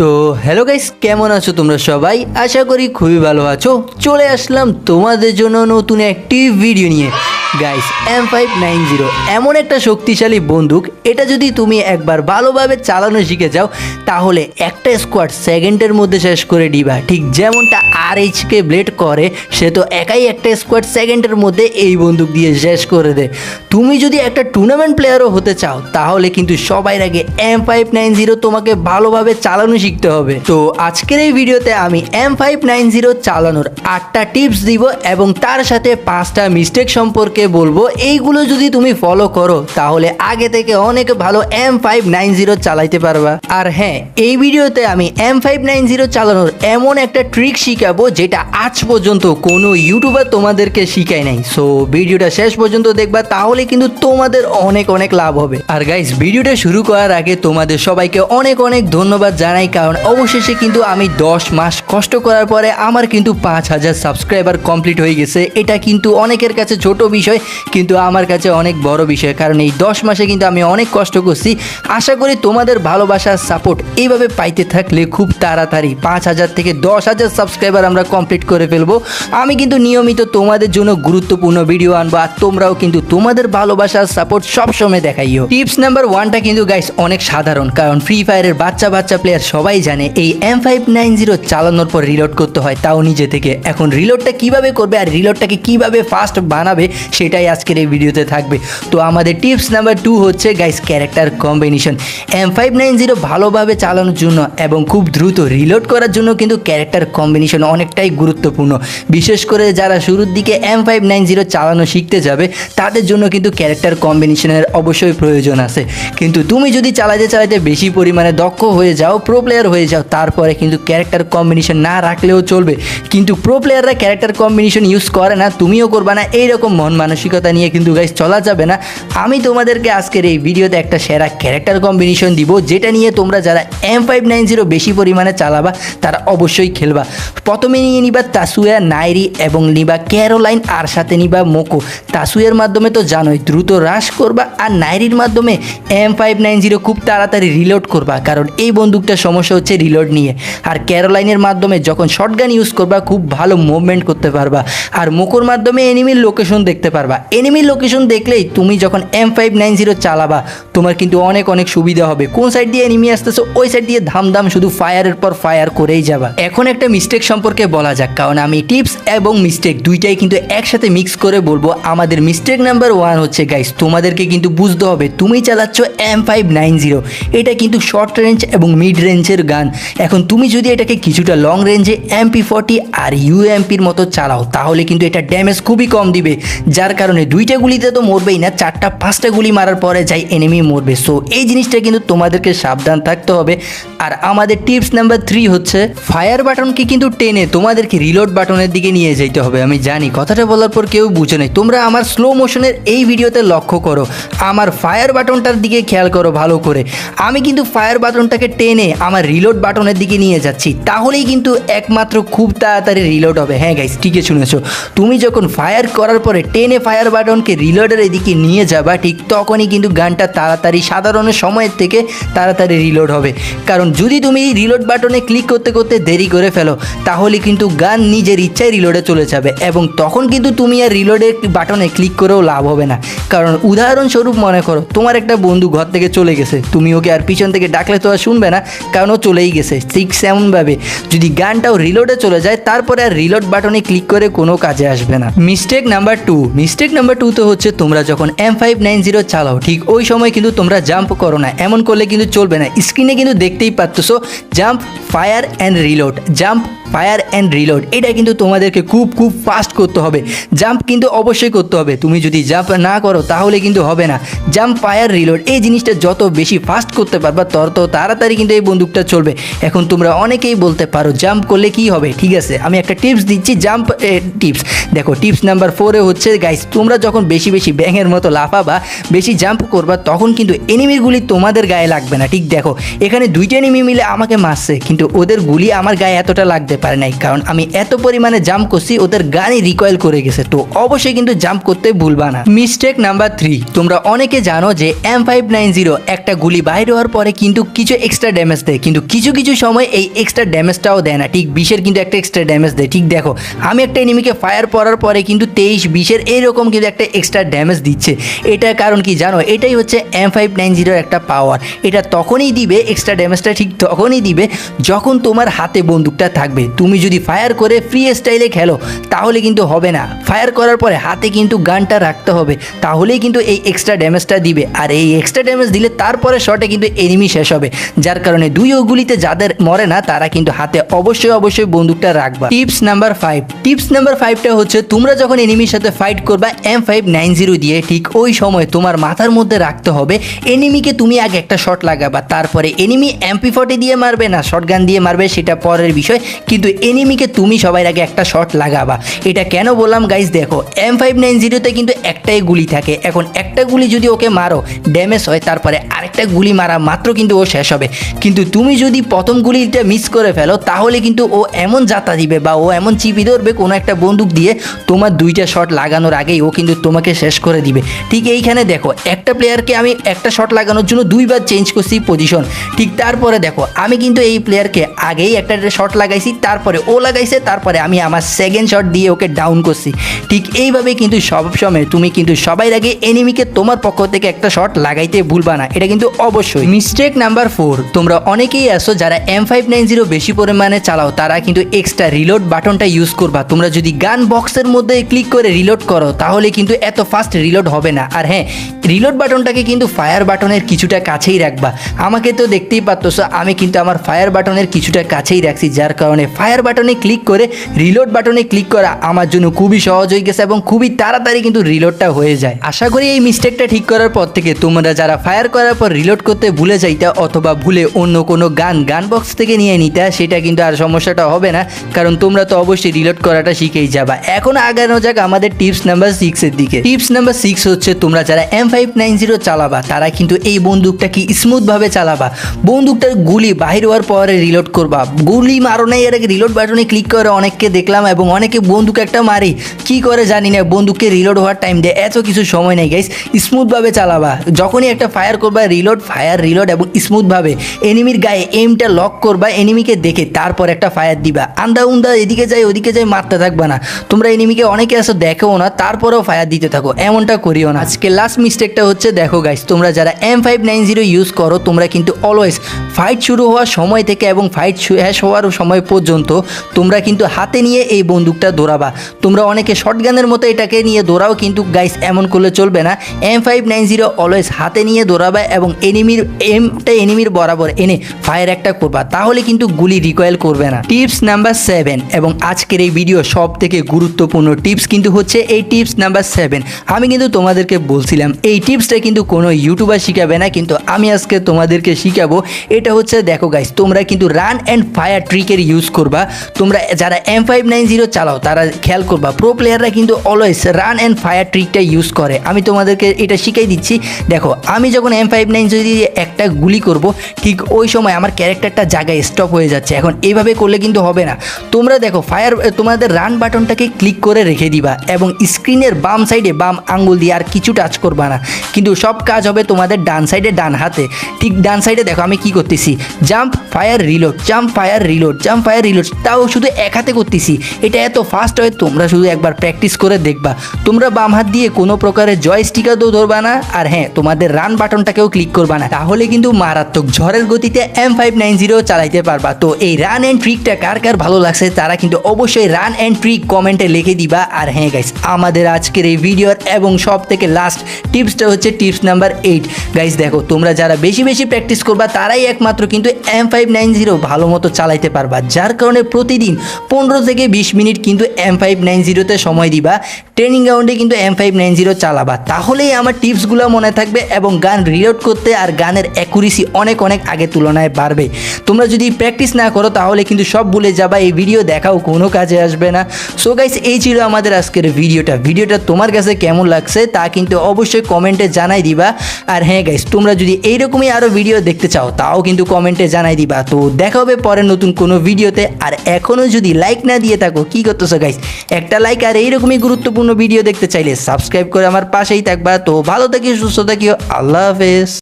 তো hello guys কেমন আছো তোমরা সবাই? আশা করি খুবই ভালো আছো। চলে আসলাম তোমাদের জন্য নতুন একটি ভিডিও নিয়ে। Guys M five nine zero এমন একটা শক্তিশালী বন্দুক, এটা যদি তুমি একবার ভালোভাবে চালানো শিখে যাও, তাহলে একটা স্কোয়াড সেকেন্ডের মধ্যে শেষ করে দিবা। ঠিক যেমনটা আর এইচকে ব্লেড করে, সে তো একাই একটা স্কোয়াড সেকেন্ডের মধ্যে এই বন্দুক দিয়ে শেষ করে দেয়। তুমি যদি একটা টুর্নামেন্ট প্লেয়ারও হতে চাও, তাহলে কিন্তু সবাই আগে এম ফাইভ নাইন জিরো তোমাকে ভালোভাবে চালানো শিখতে হবে। তো আজকের এই ভিডিওতে আমি এম ফাইভ নাইন জিরো চালানোর আটটা টিপস দিব এবং তার সাথে পাঁচটা মিস্টেক সম্পর্কে বলব, এইগুলো যদি তুমি ফলো করো, তাহলে আগে থেকে অনেক ভালো এম ফাইভ নাইন জিরো চালাইতে পারবা। আর হ্যাঁ এই ভিডিওতে আমি এম ফাইভ নাইন জিরো চালানোর এমন একটা ট্রিক শিখাবো, যেটা আজ পর্যন্ত কোনো ইউটিউবার তোমাদেরকে শিখায় নাই। সো ভিডিওটা শেষ পর্যন্ত দেখবা, তাহলে কিন্তু তোমাদের অনেক অনেক লাভ হবে। আর গাইস ভিডিওটা শুরু করার আগে তোমাদের সবাইকে অনেক অনেক ধন্যবাদ জানাই, কারণ অবশেষে কিন্তু আমি দশ মাস কষ্ট করার পরে আমার কিন্তু পাঁচ হাজার সাবস্ক্রাইবার কমপ্লিট হয়ে গেছে। এটা কিন্তু অনেকের কাছে ছোট বিষয় কিন্তু আমার কাছে অনেক বড় বিষয়, কারণ এই দশ মাসে কিন্তু আমি অনেক কষ্ট করছি। আশা করি তোমাদের ভালোবাসার সাপোর্ট এইভাবে পাইতে থাকলে খুব তাড়াতাড়ি পাঁচ হাজার থেকে দশ হাজার সাবস্ক্রাইবার আমরা কমপ্লিট করে ফেলব। আমি কিন্তু নিয়মিত তোমাদের জন্য গুরুত্বপূর্ণ ভিডিও আনব, আর তোমরাও কিন্তু তোমাদের ভালোবাসার সাপোর্ট সবসময় দেখাইও। টিপস নাম্বার ওয়ানটা কিন্তু গাইস অনেক সাধারণ, কারণ ফ্রি ফায়ারের বাচ্চা বাচ্চা প্লেয়ার সবাই জানে, এই এম ফাইভ নাইন জিরো চালানোর পর রিলোড করতে হয়, তাও নিজে থেকে। এখন রিলোডটা কীভাবে করবে, আর রিলোডটাকে কীভাবে ফাস্ট বানাবে সেটাই আজকের এই ভিডিওতে থাকবে। তো আমাদের টিপস নাম্বার টু হচ্ছে guys character combination M five nine zero ভালোভাবে চালানোর জন্য এবং খুব দ্রুত রিলোড করার জন্য কিন্তু ক্যারেক্টার কম্বিনেশন অনেকটাই গুরুত্বপূর্ণ। বিশেষ করে যারা শুরুর দিকে এম ফাইভ নাইন জিরো চালানো শিখতে যাবে, তাদের জন্য কিন্তু ক্যারেক্টার কম্বিনেশনের অবশ্যই প্রয়োজন আছে। কিন্তু তুমি যদি চালাতে চালাতে বেশি পরিমাণে দক্ষ হয়ে যাও প্রো প্লেয়ার হয়ে যাও, তারপরে কিন্তু ক্যারেক্টার কম্বিনেশন না রাখলেও চলবে। কিন্তু প্রো প্লেয়াররা ক্যারেক্টার কম্বিনেশন ইউজ করে না, তুমিও করবে না, এইরকম মন মানসিকতা নিয়ে কিন্তু গাইস চলা যাবে না। আমি তোমাদেরকে আজকের এই ভিডিওতে একটা সেরা ক্যারেক্টার কম্বিনেশন দিব, যেটা নিয়ে তোমরা যারা এম ফাইভ নাইন জিরো বেশি পরিমাণে চালাবা, তারা অবশ্যই খেলবা। প্রথমে নিয়ে নিবা তাসুয়া, নাইরি এবং নিবা ক্যারোলাইন, আর সাথে নিবা মোকো। তাসুয়ের মাধ্যমে তো জানোই, দ্রুত হ্রাস করবা, আর নাইরির মাধ্যমে এম ফাইভ নাইন জিরো খুব তাড়াতাড়ি রিলোড করবা, কারণ এই বন্দুকটার সমস্যা হচ্ছে রিলোড নিয়ে। আর ক্যারোলাইনের মাধ্যমে যখন শর্টগান ইউজ করবা, খুব ভালো মুভমেন্ট করতে পারবা। আর মোকোর মাধ্যমে এনিমির লোকেশন দেখতে পারবা। এনিমির লোকেশন দেখলেই তুমি যখন এম ফাইভ নাইন জিরো চালাবা, তোমার কিন্তু অনেক অনেক সুবিধা হবে। কোন সাইড দিয়ে এনিমি আসতেছে, ওই সাইড দিয়ে ধাম ধাম শুধু ফায়ারের পর ফায়ার করেই যাবা। এখন একটা মিস্টেক সম্পর্কে বলা যাক, কারণ আমি টিপস এবং মিস্টেক দুইটাই কিন্তু একসাথে মিক্স করে বলব। আমাদের মিস্টেক নাম্বার ওয়ান হচ্ছে গাইস তোমাদেরকে কিন্তু বুঝতে হবে, তুমি চালাচ্ছ এম ফাইভ নাইন জিরো এটা কিন্তু শর্ট রেঞ্জ এবং মিড রেঞ্জের গান। এখন তুমি যদি এটাকে কিছুটা লং রেঞ্জে এমপি ফর্টি আর ইউএমপির মতো চালাও, তাহলে কিন্তু এটা ড্যামেজ খুবই কম দিবে। যার কারণে দুইটা গুলিতে তো মরবেই না, চারটা, পাঁচটা গুলি মারার পরে যাই এনিমি মরবে। সো এই জিনিসটা কিন্তু তোমাদেরকে সাবধান থাকতে হবে। আর আমাদের টিপস নাম্বার থ্রি হচ্ছে ফায়ার বাটনকে কিন্তু টেনে তোমাদেরকে রিলোড বাটনের দিকে নিয়ে যেতে হবে। আমি জানি, কথাটা বলার পর কেউ বুঝে নেই। তোমরা আমার স্লো মোশনের এই ভিডিওতে লক্ষ্য করো। আমার ফায়ার বাটনটার দিকে খেয়াল করো ভালো করে। আমি কিন্তু ফায়ার বাটনটাকে টেনে আমার রিলোড বাটনের দিকে নিয়ে যাচ্ছি। তাহলেই কিন্তু একমাত্র খুব তাড়াতাড়ি রিলোড হবে। হ্যাঁ গাইস ঠিকই শুনেছো। তুমি যখন ফায়ার করার পরে টেনে ফায়ার বাটনকে রিলোডের এদিকে নিয়ে যাবা, ঠিক তখনই কিন্তু গানটা তাড়াতাড়ি সাধারণ সময়ের থেকে তাড়াতাড়ি রিলোড হবে। কারণ যদি তুমি রিলোড বাটনে ক্লিক করতে করতে দেরি করে ফেলো, তাহলে কিন্তু গান নিজের ইচ্ছায় রিলোডে চলে যাবে এবং তখন কিন্তু তুমি আর রিলোডের বাটনে ক্লিক করেও লাভ হবে না। কারণ উদাহরণস্বরূপ মনে করো, তোমার একটা বন্ধু ঘর থেকে চলে গেছে, তুমি ওকে আর পিছন থেকে ডাকলে তো আর শুনবে না, কারণ ও চলেই গেছে, ঠিক সেমনভাবে। যদি গানটাও রিলোডে চলে যায়, তারপরে আর রিলোড বাটনে ক্লিক করে কোনো কাজে আসবে না। Mistake number two mistake number two তো হচ্ছে তোমরা যখন এম ফাইভ নাইন জিরো চালাও, ঠিক ওই সময় কিন্তু তোমরা জাম্প করো না। এমন করলে কিন্তু চলবে না। স্ক্রিনে কিন্তু দেখতেই পাচ্ছ jump fire and reload jump fire and reload এটা কিন্তু তোমাদেরকে খুব খুব ফাস্ট করতে হবে। জাম্প কিন্তু অবশ্যই করতে হবে। তুমি যদি জাম্প না করো, তাহলে কিন্তু হবে না। জাম্প ফায়ার রিলোড এই জিনিসটা যত বেশি ফাস্ট করতে পারবা, তত তাড়াতাড়ি কিন্তু এই বন্দুকটা চলবে। এখন তোমরা অনেকেই বলতে পারো জাম্প করলে কি হবে? ঠিক আছে, আমি একটা টিপস দিচ্ছি জাম্প টিপস দেখো টিপস নাম্বার ফোরে হচ্ছে গাইস তোমরা যখন বেশি বেশি ব্যাঙের মতো লাফাবা, বেশি জাম্প করবা, তখন কিন্তু এনিমির গুলি তোমাদের গায়ে লাগবে না। ঠিক দেখো, এখানে দুইটা এনিমি মিলে আমাকে মারছে, কিন্তু ওদের গুলি আমার গায়ে এতটা লাগতে পারে নাই, কারণ আমি এত পরিমাণে জাম্প করছি, ওদের গানই রিকয়েল করে গেছে। তো অবশ্যই কিন্তু জাম্প করতে ভুলবা না। মিস্টেক নাম্বার থ্রি তোমরা অনেকে জানো যে এম ফাইভ নাইন জিরো একটা গুলি বাইরে হওয়ার পরে কিন্তু কিছু এক্সট্রা ড্যামেজ দেয়, কিন্তু কিছু কিছু সময় এই এক্সট্রা ড্যামেজটাও দেয় না। ঠিক বিশের কিন্তু একটা এক্সট্রা ড্যামেজ দেয়। ঠিক দেখো, আমি একটা এনিমিকে ফায়ার করার পরে কিন্তু তেইশ বিশের এইরকম কিন্তু একটা এক্সট্রা ড্যামেজ দিচ্ছে। এটার কারণ কি জানো? এটাই হচ্ছে এম ফাইভ নাইন জিরোর একটা পাওয়ার এটা তখনই দিবে এক্সট্রা ড্যামেজটা ঠিক তখনই দিবে যখন তোমার হাতে বন্দুকটা থাকবে। তুমি যদি ফায়ার করে ফ্রি স্টাইলে খেলো, তাহলে কিন্তু হবে না। ফায়ার করার পরে হাতে কিন্তু গানটা রাখতে হবে। তাহলেই কিন্তু এই এক্সট্রা ড্যামেজটা দিবে। আর এই এক্সট্রা ড্যামেজ দিলে তারপরে শটে কিন্তু এনিমি শেষ হবে। যার কারণে দুই ওগুলিতে যাদের মরে না, তারা কিন্তু হাতে অবশ্যই অবশ্যই বন্দুকটা রাখবা। Tips number five tips number ফাইভটা হচ্ছে, তোমরা যখন এনিমির সাথে ফাইট করবা এম ফাইভ নাইন জিরো দিয়ে। ঠিক ওই সময় তোমার মাথার মধ্যে রাখতে হবে এনিমিকে তুমি আগে একটা শট লাগাবা, তারপরে এনিমি এমপি ফর্টি দিয়ে মারবে না শর্ট গান দিয়ে মারবে, সেটা পরের বিষয়। কিন্তু এনিমিকে তুমি সবাই আগে একটা শট লাগাবা। এটা কেন বললাম গাইজ দেখো এম ফাইভ নাইন জিরোতে কিন্তু একটাই গুলি থাকে। এখন একটা গুলি যদি ওকে মারো ড্যামেজ হয়, তারপরে আরেকটা গুলি মারা মাত্র কিন্তু ও শেষ হবে। কিন্তু তুমি যদি প্রথম গুলিটা মিস করে ফেলো, তাহলে কিন্তু ও এমন যাতা দিবে বা ও এমন চিপি ধরবে কোনো একটা বন্দুক দিয়ে তোমার দুইটা শট লাগানোর আগেই ও কিন্তু তোমাকে শেষ করে দিবে। ঠিক এইখানে দেখো, একটা প্লেয়ারকে আমি একটা শট লাগানোর জন্য দুইবার চেঞ্জ করছি পজিশন ঠিক তারপরে দেখো, আমি কিন্তু এই প্লেয়ারকে আগেই একটা শট লাগাইছি, তারপরে ও লাগাইছে, তারপরে আমি আমার সেকেন্ড শট দিয়ে ওকে ডাউন করছি। ঠিক এইভাবে কিন্তু সব সময় তুমি কিন্তু সবাই আগে এনিমিকে তোমার পক্ষ থেকে একটা শট লাগাইতে ভুলবা না। এটা কিন্তু অবশ্যই। মিস্টেক নাম্বার ফোর তোমরা অনেকেই আসো যারা এম ফাইভ নাইন জিরো বেশি পরিমাণে চালাও, তারা কিন্তু এক্সট্রা রিলোড বাটনটা ইউজ করবা। তোমরা যদি গান বক্সের মধ্যে ক্লিক করে রিলোড করো তাহলে কিন্তু এত ফাস্ট রিলোড হবে না। আর হ্যাঁ রিলোড বাটনটাকে কিন্তু ফায়ার বাটনের কিছুটা কাছেই রাখবা। আমাকে তো দেখতেই পারতো আমি কিন্তু আমার ফায়ার বাটনের কিছুটা কাছেই রাখছি, যার কারণে ফায়ার বাটনে ক্লিক করে রিলোড বাটনে ক্লিক করা আমার জন্য খুবই সহজ হয়ে গেছে এবং খুবই তাড়াতাড়ি কিন্তু রিলোডটা হয়ে যায়। আশা করি এই মিস্টেকটা ঠিক করার পর থেকে তোমরা যারা ফায়ার করার পর রিলোড করতে ভুলে যাইতা অথবা ভুলে অন্য কোনো গান গান বক্স থেকে নিয়ে নিতা, সেটা কিন্তু আর সমস্যাটা হবে না, কারণ তোমরা তো অবশ্যই রিলোড করাটা শিখেই যাবা। এখন আগানো যাক আমাদের টিপস নাম্বার সিক্সের দিকে। টিপস নাম্বার সিক্স হচ্ছে, তোমরা যারা এম ফাইভ নাইন জিরো চালাবা, তারা কিন্তু এই বন্দুকটাকে স্মুথভাবে চালাবা। বন্দুকটার গুলি বাহির হওয়ার পরে রিলোড করবা। গুলি মারো নাই, এর আগে রিলোড বাটনে ক্লিক করে অনেককে দেখলাম এবং অনেকে বন্দুক একটা মারি। কি করে জানি না, বন্দুককে রিলোড হওয়ার টাইম দেয় এত কিছু সময় নেই গাইস স্মুথভাবে চালাবা। যখনই একটা ফায়ার করবা রিলোড ফায়ার রিলোড এবং স্মুথভাবে। এনিমির গায়ে এমটা লক করবা এনিমিকে দেখে তারপর একটা ফায়ার দিবা। আন্দা উন্দা এদিকে যাই, ওদিকে যাই, মারতে থাকবা না। তোমরা এনিমিকে অনেকে আসো দেখো না তারপরেও ফায়ার দিতে থাকো, এমনটা করিও না। আজকে লাস্ট মিস্টেকটা হচ্ছে, দেখো গাইস তোমরা যারা M five nine zero use করো, তোমরা কিন্তু অলওয়েজ ফাইট শুরু হওয়ার সময় থেকে এবং ফাইট শেষ হওয়ার সময় পর্যন্ত তোমরা কিন্তু হাতে নিয়ে এই বন্দুকটা দৌড়াবা। তোমরা অনেকে শর্টগানের মতো এটাকে নিয়ে দৌড়াও, কিন্তু গাইস এমন করলে চলবে না। M five nine zero always হাতে নিয়ে দৌড়াবা এবং এনিমির এমটা এনিমির বরাবর এনে ফায়ার একটা করবা। তাহলে কিন্তু গুলি রিকয়েল করবে না। টিপস নাম্বার সেভেন এবং আজকের এই ভিডিও সব থেকে গুরুত্বপূর্ণ টিপস কিন্তু হচ্ছে এই টিপস নাম্বার সেভেন আমি কিন্তু তোমাদেরকে বলছিলাম, এই টিপসটা কিন্তু কোনো ইউটিউবার শিখাবে না, কিন্তু আমি আজকে তোমাদেরকে শিখাবো। এটা হচ্ছে, দেখো গাইস তোমরা কিন্তু রান অ্যান্ড ফায়ার ট্রিকের ইউজ করবা। তোমরা যারা এম ফাইভ নাইন জিরো চালাও, তারা খেয়াল করবা প্রো প্লেয়াররা কিন্তু অলওয়েজ রান অ্যান্ড ফায়ার ট্রিকটা ইউজ করে। আমি তোমাদেরকে এটা শিখাই দিচ্ছি। দেখো, আমি যখন এম ফাইভ নাইন যদি একটা গুলি করব, ঠিক ওই সময় আমার ক্যারেক্টারটা জায়গায় স্টপ হয়ে যাচ্ছে। এখন এইভাবে করলে কিন্তু হবে না। তোমরা দেখো ফায়ার তোমাদের রান বাটনটাকে ক্লিক করে রেখে দিবা এবং স্ক্রিনের বাম সাইডে বাম আঙ্গুল দিয়ে আর কিছু টাচ করবা না। কিন্তু সব কাজ হবে তোমাদের ডান সাইডে, ডান হাতে। ঠিক ডান সাইডে দেখো আমি কি করতেছি। Jump fire reload jump fire reload jump fire reload তাও শুধু এক হাতে করতেছি। এটা এত ফাস্ট হয়, তোমরা শুধু একবার প্র্যাকটিস করে দেখবা। তোমরা বাম হাত দিয়ে কোনো প্রকারের জয় স্টিকার তো ধরবা না, আর হ্যাঁ তোমাদের রান বাটনটাকেও ক্লিক করবা না। তাহলে কিন্তু মারাত্মক ঝড়ের গতিতে এম ফাইভ নাইন জিরো চালাইতে পারবা। তো এই রান অ্যান্ড ট্রিকটা কার কার ভালো লাগছে, তারা কিন্তু অবশ্যই রান অ্যান্ড ট্রিক কমেন্টে লিখে দিবা। আর হ্যাঁ গাইস আমাদের আজকের এই ভিডিওর এবং সব থেকে লাস্ট টিপসটা হচ্ছে টিপস নাম্বার এইট গাইস দেখো, তোমরা যারা বেশি বেশি প্র্যাকটিস করবা, তারাই একমাত্র কিন্তু এম ফাইভ নাইন জিরো ভালো মতো চালাইতে পারবা। যার কারণে প্রতিদিন পনেরো থেকে বিশ মিনিট কিন্তু এম ফাইভ নাইন জিরোতে সময় দিবা। ট্রেনিং গ্রাউন্ডে কিন্তু এম ফাইভ নাইন জিরো চালাবা। তাহলেই আমার টিপসগুলো মনে থাকবে এবং গান রিলোড করতে আর গানের অ্যাকুরেসি অনেক অনেক আগে তুলনায় বাড়বে। তোমরা যদি প্র্যাকটিস না করো, তাহলে কিন্তু সব ভুলে যাবা। এই ভিডিও দেখাও কোনো কাজে আসবে না। সো গাইস এই ছিল আমাদের আজকের ভিডিওটা ভিডিওটা তোমার কাছে কেমন লাগছে তা কিন্তু অবশ্যই কমেন্টে জানাই দিবা। আর হ্যাঁ গাইস তোমরা যদি এইরকমই আরও ভিডিও দেখতে চাও, তাও কিন্তু কমেন্টে জানাই দিবা। তো দেখা হবে পরে নতুন কোনো ভিডিওতে। আর এখনও যদি লাইক না দিয়ে থাকো, কি করতেছো গাইস একটা লাইক আর এইরকমই গুরুত্বপূর্ণ ভিডিও দেখতে চাইলে সাবস্ক্রাইব করে আমার পাশেই থাকবা। তো ভালো থাকিও, সুস্থ থাকিও, আল্লাহ হাফেজ।